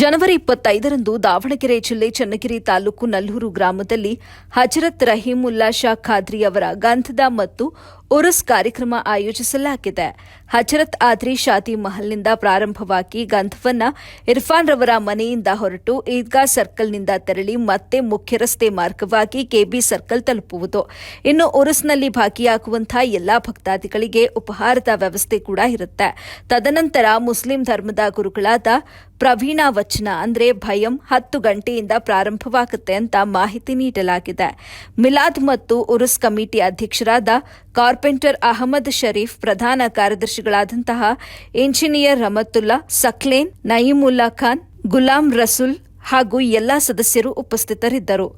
ಜನವರಿ ಇಪ್ಪತ್ತೈದರಂದು ದಾವಣಗೆರೆ ಜಿಲ್ಲೆ ಚನ್ನಗಿರಿ ತಾಲೂಕು ನಲ್ಲೂರು ಗ್ರಾಮದಲ್ಲಿ ಹಜರತ್ ರಹೀಮುಲ್ಲಾ ಶಾ ಖಾದ್ರಿ ಅವರ ಗಂಧದ ಮತ್ತು ಉರುಸ್ ಕಾರ್ಯಕ್ರಮ ಆಯೋಜಿಸಲಾಗಿದೆ. ಹಜರತ್ ಆದ್ರಿ ಶಾದಿ ಮಹಲ್ನಿಂದ ಪ್ರಾರಂಭವಾಗಿ ಗಂಧವನ್ನ ಇರ್ಫಾನ್ ರವರ ಮನೆಯಿಂದ ಹೊರಟು ಈದ್ಗಾ ಸರ್ಕಲ್ನಿಂದ ತೆರಳಿ ಮತ್ತೆ ಮುಖ್ಯ ರಸ್ತೆ ಮಾರ್ಗವಾಗಿ ಕೆಬಿ ಸರ್ಕಲ್ ತಲುಪುವುದು. ಇನ್ನು ಉರುಸ್ನಲ್ಲಿ ಭಾಗಿಯಾಗುವಂತಹ ಎಲ್ಲಾ ಭಕ್ತಾದಿಗಳಿಗೆ ಉಪಹಾರದ ವ್ಯವಸ್ಥೆ ಕೂಡ ಇರುತ್ತೆ. ತದನಂತರ ಮುಸ್ಲಿಂ ಧರ್ಮದ ಗುರುಗಳಾದ ಪ್ರವೀಣ ವಚನ ಅಂದ್ರೆ ಭಯಂ ಹತ್ತು ಗಂಟೆಯಿಂದ ಪ್ರಾರಂಭವಾಗುತ್ತೆ ಅಂತ ಮಾಹಿತಿ ನೀಡಲಾಗಿದೆ. ಮಿಲಾದ್ ಮತ್ತು ಉರುಸ್ ಕಮಿಟಿ ಅಧ್ಯಕ್ಷರಾದ ಕಾರ್ಪೆಂಟರ್ ಅಹಮದ್ ಶರೀಫ್ ಪ್ರಧಾನ ಕಾರ್ಯದರ್ಶಿಗಳಾದಂತಹ ಇಂಜಿನಿಯರ್ ರಮತುಲ್ಲಾ ಸಕ್ಲೇನ್, ನಯೀಮುಲ್ಲಾ ಖಾನ್, ಗುಲಾಂ ರಸೂಲ್ ಹಾಗೂ ಎಲ್ಲಾ ಸದಸ್ಯರು ಉಪಸ್ಥಿತರಿದ್ದರು.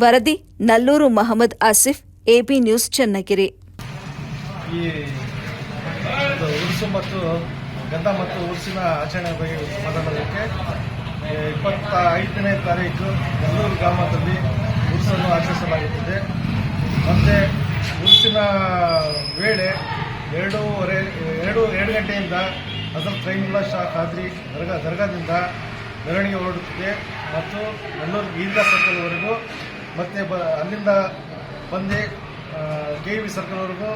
ವರದಿ ನಲ್ಲೂರು ಮಹಮ್ಮದ್ ಆಸಿಫ್, ಎಬಿ ನ್ಯೂಸ್ ಚನ್ನಗಿರಿ. ಗಂಧ ಮತ್ತು ಉರ್ಸಿನ ಆಚರಣೆ ಬಗ್ಗೆ ಮಾತನಾಡೋದಕ್ಕೆ ಇಪ್ಪತ್ತ ಐದನೇ ತಾರೀಕು ಬೆಂಗಳೂರು ಗ್ರಾಮದಲ್ಲಿ ಉರ್ಸನ್ನು ಆಚರಿಸಲಾಗುತ್ತದೆ. ಮತ್ತು ಉರ್ಸಿನ ವೇಳೆ ಎರಡೂವರೆ, ಎರಡು ಎರಡು ಗಂಟೆಯಿಂದ ಹಜರತ್ ರೈಮುಲ್ಲಾ ಶಾ ಖಾದ್ರಿ ದರ್ಗಾ, ದರ್ಗಾದಿಂದ ಮೆರವಣಿಗೆ ಹೊರಡುತ್ತದೆ. ಮತ್ತು ಬೆಂಗಳೂರು ಗೀರ್ಗಾ ಸರ್ಕಲ್ವರೆಗೂ ಮತ್ತು ಬ, ಅಲ್ಲಿಂದ ಬಂದು ಕೆ ವಿ ಸರ್ಕಲ್ವರೆಗೂ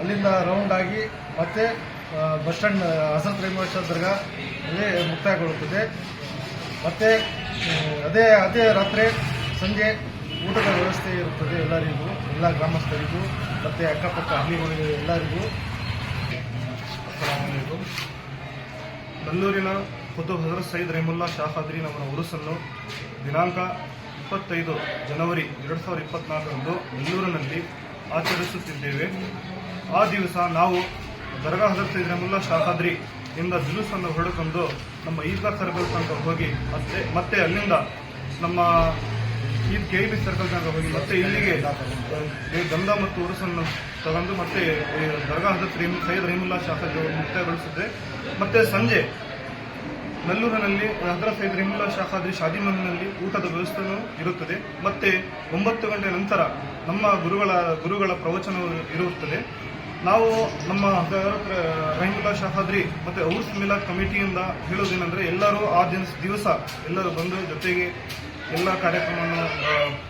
ಅಲ್ಲಿಂದ ರೌಂಡ್ ಆಗಿ ಮತ್ತೆ ಬಸ್ ಸ್ಟ್ಯಾಂಡ್ ಹಸರತ್ ರೈಮೋಷ ದರ್ಗಾ ಅಲ್ಲಿ ಮುಕ್ತಾಯಗೊಳ್ಳುತ್ತದೆ. ಮತ್ತೆ ಅದೇ ಅದೇ ರಾತ್ರಿ ಸಂಜೆ ಊಟದ ವ್ಯವಸ್ಥೆ ಇರುತ್ತದೆ ಎಲ್ಲರಿಗೂ, ಎಲ್ಲ ಗ್ರಾಮಸ್ಥರಿಗೂ, ಮತ್ತೆ ಅಕ್ಕಪಕ್ಕ ಹಳ್ಳಿಗಳಿಗೆ ಎಲ್ಲರಿಗೂ. ನಲ್ಲೂರಿನ ಖುದ್ದು ಹಜರತ್ ಸೈದ್ ರಹಿಮುಲ್ಲಾ ಶಾಖಾದ್ರಿ ಅವರ ಉರುಸನ್ನು ದಿನಾಂಕ ಇಪ್ಪತ್ತೈದು ಜನವರಿ ಎರಡು ಸಾವಿರದ ಇಪ್ಪತ್ನಾಲ್ಕರಂದು ನಲ್ಲೂರಿನಲ್ಲಿ ಆಚರಿಸುತ್ತಿದ್ದೇವೆ. ಆ ದಿವಸ ನಾವು ದರ್ಗಾ ಹಜರತ್ ಸೈದ್ ಶಾಹಾದ್ರಿ ಇಂದ ಜುಲೂಸನ್ನು ಹೊಡೆದುಕೊಂಡು ನಮ್ಮ ಈದ್ಗಾ ಸರ್ಕಲ್ ತನಕ ಹೋಗಿ ಮತ್ತೆ ಮತ್ತೆ ಅಲ್ಲಿಂದ ನಮ್ಮ ಈದ್ ಕೆ ಬಿ ಸರ್ಕಲ್ ತನಕ ಹೋಗಿ ಮತ್ತೆ ಇಲ್ಲಿಗೆ ಗಂಧ ಮತ್ತು ಉರುಸನ್ನು ತಗೊಂಡು ಮತ್ತೆ ದರ್ಗಾ ಹಜರತ್ ರಹೀಮ್ ಸೈಯದ್ ರಹೀಮುಲ್ಲಾ ಶಾಹಾದ್ರಿ ಅವರು ಮುಕ್ತಾಯಗೊಳಿಸಿದ್ರೆ ಮತ್ತೆ ಸಂಜೆ ನಲ್ಲೂರಿನಲ್ಲಿ ಹಜರತ್ ಸೈಯದ್ ರಹೀಮುಲ್ಲಾ ಶಾಹಾದ್ರಿ ಶಾದಿ ಮನೆಯಲ್ಲಿ ಊಟದ ವ್ಯವಸ್ಥೆಯೂ ಇರುತ್ತದೆ. ಮತ್ತೆ ಒಂಬತ್ತು ಗಂಟೆ ನಂತರ ನಮ್ಮ ಗುರುಗಳ ಗುರುಗಳ ಪ್ರವಚನ ಇರುತ್ತದೆ. ನಾವು ನಮ್ಮ ರಹೀಮುಲ್ಲಾ ಶಾಖಾದ್ರಿ ಮತ್ತೆ ಔಸ್ ಮಿಲಾದ್ ಕಮಿಟಿಯಿಂದ ಹೇಳೋದೇನೆಂದ್ರೆ ಎಲ್ಲರೂ ಆ ದಿನ ದಿವಸ ಎಲ್ಲರೂ ಬಂದು ಜೊತೆಗೆ ಎಲ್ಲ ಕಾರ್ಯಕ್ರಮವನ್ನು